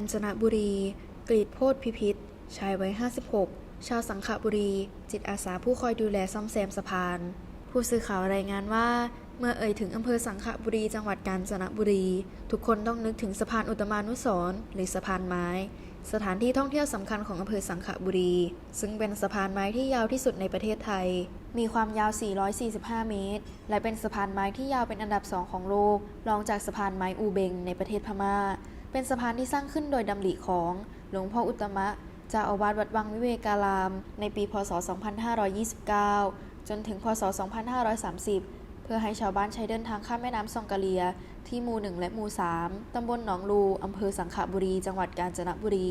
ญจนบุรี กรีดโพธพิพิธ ชายวัย 56 ชาวสังขบุรี จิตอาสาผู้คอยดูแลซ่อมแซมสะพาน ผู้สื่อข่าวรายงานว่า เมื่อเอ่ยถึงอำเภอสังขบุรีจังหวัดกาญจนบุรี ทุกคนต้องนึกถึงสะพานอุตมานุสรณ์หรือสะพานไม้ สถานที่ท่องเที่ยวสำคัญของอำเภอสังขบุรี ซึ่งเป็นสะพานไม้ที่ยาวที่สุดในประเทศไทย มีความยาว 445 เมตร และเป็นสะพานไม้ที่ยาวเป็นอันดับสองของโลกรองจากสะพานไม้อูเบงในประเทศพม่า เป็นสะพานที่สร้างขึ้นโดยดำริของหลวงพ่ออุตมะเจ้าอาวาสวัดวังวิเวการาม ในปี พศ 2529 จนถึง พศ 2530 เพื่อให้ชาวบ้านใช้เดินทางข้ามแม่น้ำซองกะเลีย ที่หมู่ 1 และหมู่ 3 ตำบลหนองลูอำเภอสังขบุรี จังหวัดกาญจนบุรี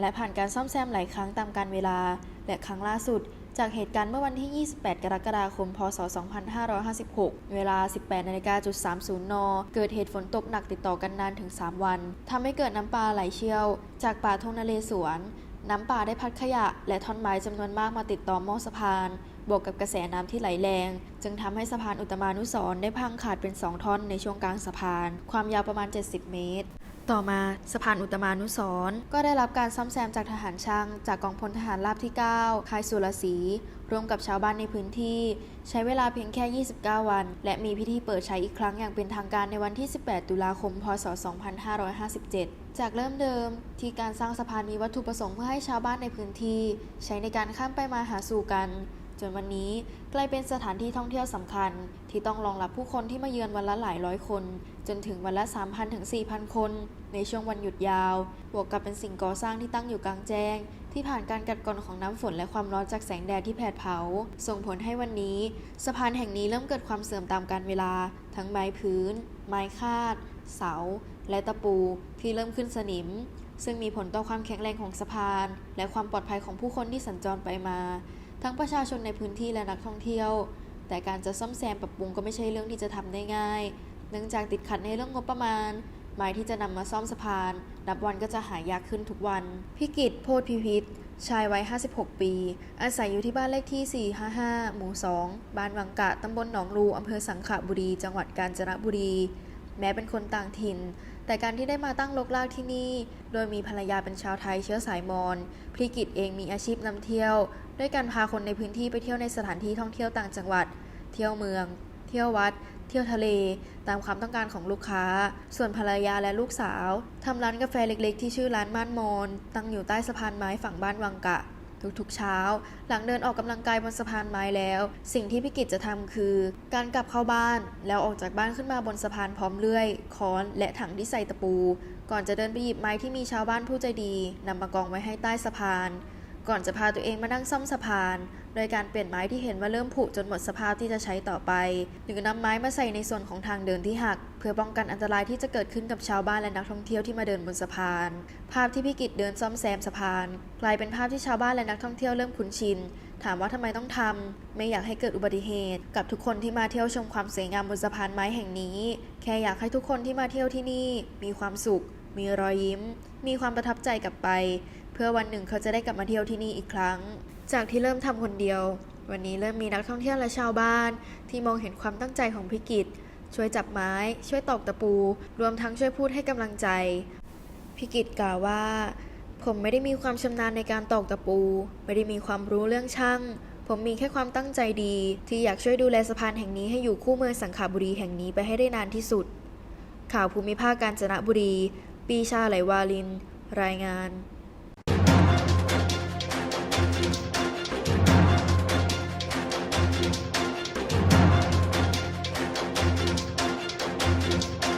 และผ่านการซ่อมแซมหลายครั้งตามกาลเวลา และครั้งล่าสุด จากเหตุการณ์เมื่อวันที่ 28 กรกฎาคม พศ 2556 เวลา 18นาฬิกาจุด30 น เกิดเหตุฝนตกหนักติดต่อกันนานถึง 3 วัน ทำให้เกิดน้ำป่าไหลเชี่ยว จากป่าทงนเรศวรน้ำป่าได้พัดขยะ และท่อนไม้จำนวนมากมาติดต่อหม้อสะพาน บวกกับกระแสน้ำที่ไหลแรง จึงทำให้สะพานอุตมานุสรได้พังขาดเป็น 2 ท่อนในช่วงกลางสะพาน ความยาวประมาณ 70 เมตร ต่อมาสะพานอุตมานุสร์ก็ได้รับการซ่อมแซมจากทหารช่าง จากกองพลทหารราบที่ 9 ค่ายสุรศรีร่วมกับชาวบ้านในพื้นที่ ใช้เวลาเพียงแค่ 29 วัน และมีพิธีเปิดใช้อีกครั้งอย่างเป็นทางการในวันที่ 18 ตุลาคม พศ 2557 จากเริ่มเดิม ที่การสร้างสะพานมีวัตถุประสงค์เพื่อให้ชาวบ้านในพื้นที่ ใช้ในการข้ามไปมาหาสู่กัน จนวันนี้กลายเป็นสถานที่ท่องเที่ยวสำคัญ ที่ต้องรองรับผู้คนที่มาเยือนวันละหลายร้อยคน จนถึงวันละ 3,000ถึง4,000 คน ในช่วงวันหยุดยาว บวกกับเป็นสิ่งก่อสร้างที่ตั้งอยู่กลางแจ้ง ที่ผ่านการกัดกร่อนของน้ำฝนและความร้อนจากแสงแดดที่แผดเผา ส่งผลให้วันนี้สะพานแห่งนี้เริ่มเกิดความเสื่อมตามกาลเวลา ทั้งไม้พื้น ไม้คาด เสา และตะปูที่เริ่มขึ้นสนิมซึ่งมีผลต่อความแข็งแรงของสะพาน และความปลอดภัยของผู้คนที่สัญจรไปมา ทั้งประชาชนในพื้นที่และนักท่องเที่ยว แต่การจะซ่อมแซมปรับปรุงก็ไม่ใช่เรื่องที่จะทำได้ง่าย เนื่องจากติดขัดในเรื่องงบประมาณ ไม้ที่จะนำมาซ่อมสะพาน นับวันก็จะหายากขึ้นทุกวัน พิกิจโพธพิพิธชายวัย 56 ปี อาศัยอยู่ที่บ้านเลขที่ 455 หมู่ 2 บ้านวังกะ ตำบลหนองรูอำเภอสังขบุรี จังหวัดกาญจนบุรี แม้เป็นคนต่างถิ่น แต่การที่ได้มาตั้งรกรากที่นี่ โดยมีภรรยาเป็นชาวไทยเชื้อสายมอญพิกิจเองมีอาชีพนำเที่ยว ด้วยการพาคนในพื้นที่ไปเที่ยวในสถานที่ท่องเที่ยวต่างจังหวัด เที่ยวเมือง เที่ยววัด เที่ยวทะเล ตามความต้องการของลูกค้า ส่วนภรรยาและลูกสาวทำร้านกาแฟเล็กๆ ที่ชื่อร้านม่านมอนตั้งอยู่ใต้สะพานไม้ฝั่งบ้านวังกะ ทุกๆเช้า หลังเดินออกกำลังกายบนสะพานไม้แล้ว สิ่งที่พี่กิจจะทำคือ การกลับเข้าบ้าน แล้วออกจากบ้านขึ้นมาบนสะพานพร้อมเลื่อย ค้อน และถังที่ใส่ตะปู ก่อนจะเดินไปหยิบไม้ที่มีชาวบ้านผู้ใจดีนำมากองไว้ให้ใต้สะพาน ก่อนจะพาตัวเองมานั่งซ่อมสะพาน โดยการเปลี่ยนไม้ที่เห็นว่าเริ่มผุจนหมดสภาพที่จะใช้ต่อไป หรือนำไม้มาใส่ในส่วนของทางเดินที่หัก เพื่อป้องกันอันตรายที่จะเกิดขึ้นกับชาวบ้านและนักท่องเที่ยวที่มาเดินบนสะพาน ภาพที่พี่กิจเดินซ่อมแซมสะพาน กลายเป็นภาพที่ชาวบ้านและนักท่องเที่ยวเริ่มคุ้นชิน ถามว่าทำไมต้องทำไม่อยากให้เกิดอุบัติเหตุ กับทุกคนที่มาเที่ยวชมความสวยงามบนสะพานไม้แห่งนี้ แค่อยากให้ทุกคนที่มาเที่ยวที่นี่มีความสุข มีรอยยิ้ม มีความประทับใจกลับไป เพื่อวันหนึ่งเขาจะได้กลับมาเที่ยวที่นี่อีกครั้ง จากที่เริ่มทำคนเดียว วันนี้เริ่มมีนักท่องเที่ยวและชาวบ้าน ที่มองเห็นความตั้งใจของพิกิจ ช่วยจับไม้ ช่วยตอกตะปู รวมทั้งช่วยพูดให้กำลังใจ พิกิจกล่าวว่า ผมไม่ได้มีความชำนาญในการตอกตะปู ไม่ได้มีความรู้เรื่องช่างผมมีแค่ความตั้งใจดี ที่อยากช่วยดูแลสะพานแห่งนี้ให้อยู่คู่เมืองสังขบุรีแห่งนี้ไปให้ได้นานที่สุด ข่าวภูมิภาคกาญจนบุรี ปีชาไหลวาลิน รายงาน